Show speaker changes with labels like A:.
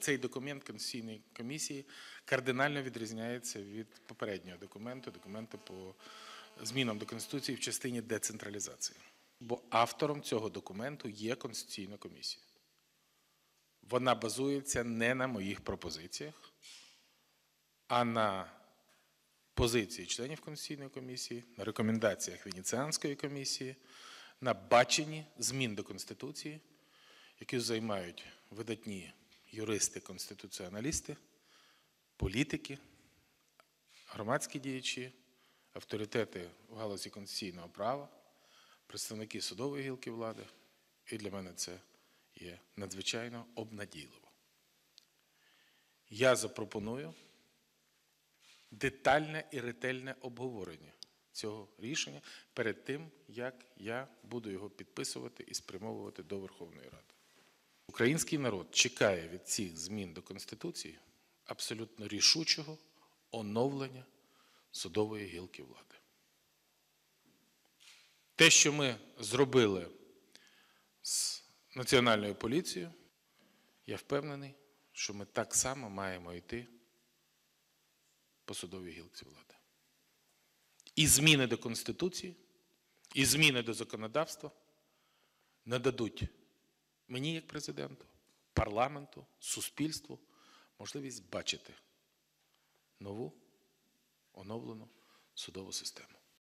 A: Цей документ Конституційної комісії кардинально відрізняється від попереднього документу, документу по змінам до Конституції в частині децентралізації. Бо автором цього документу є Конституційна комісія. Вона базується не на моїх пропозиціях, а на позиції членів Конституційної комісії, на рекомендаціях Венеціанської комісії, на баченні змін до Конституції, які займають видатні юристи, конституціоналісти, політики, громадські діячі, авторитети в галузі конституційного права, представники судової гілки влади. І для мене це є надзвичайно обнадійливо. Я запропоную детальне і ретельне обговорення цього рішення перед тим, як я буду його підписувати і спрямовувати до Верховної Ради. Український народ чекає від цих змін до Конституції абсолютно рішучого оновлення судової гілки влади. Те, що ми зробили з Національною поліцією, я впевнений, що ми так само маємо йти по судовій гілці влади. І зміни до Конституції, і зміни до законодавства нададуть мені, як президенту, парламенту, суспільству можливість бачити нову оновлену судову систему.